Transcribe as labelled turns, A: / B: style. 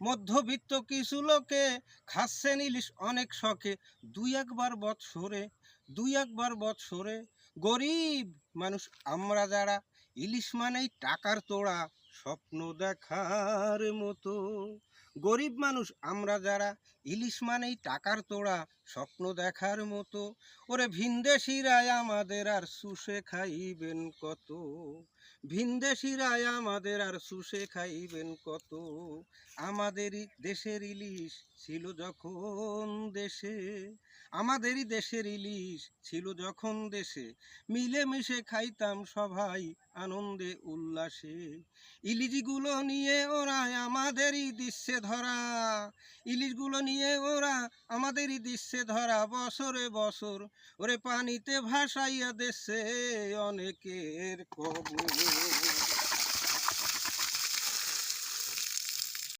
A: মধ্যবিত্ত কিছু লোকে খাচ্ছেন ইলিশ, অনেক শখে। দুই একবার বৎসরে, দুই একবার বৎসরে গরিব মানুষ, আমরা যারা, ইলিশ মানেই টাকার তোড়া, স্বপ্ন দেখার মতো। গরিব মানুষ, আমরা যারা ইলিশ মানেই টাকার তোড়া, স্বপ্ন দেখার মতো। ওরে ভিনদেশিরায় আমাদের আর সুষে খাইবেন কত? ভিনদেশিরায় আমাদের আর সুষে খাইবেন কত? আমাদেরই দেশের ইলিশ ছিল যখন দেশে, আমাদেরই দেশের ইলিশ ছিল যখন দেশে। মিলেমিশে খাইতাম সবাই আনন্দে উল্লাসে। ইলিশগুলো নিয়ে ওরা আমাদেরই দৃশ্যে ধরা। ইলিশগুলো নিয়ে ওরা আমাদেরই দৃশ্যে ধরা বছরে বছর। ওরে পানিতে ভাসাইয়া দেশে অনেকের কবর।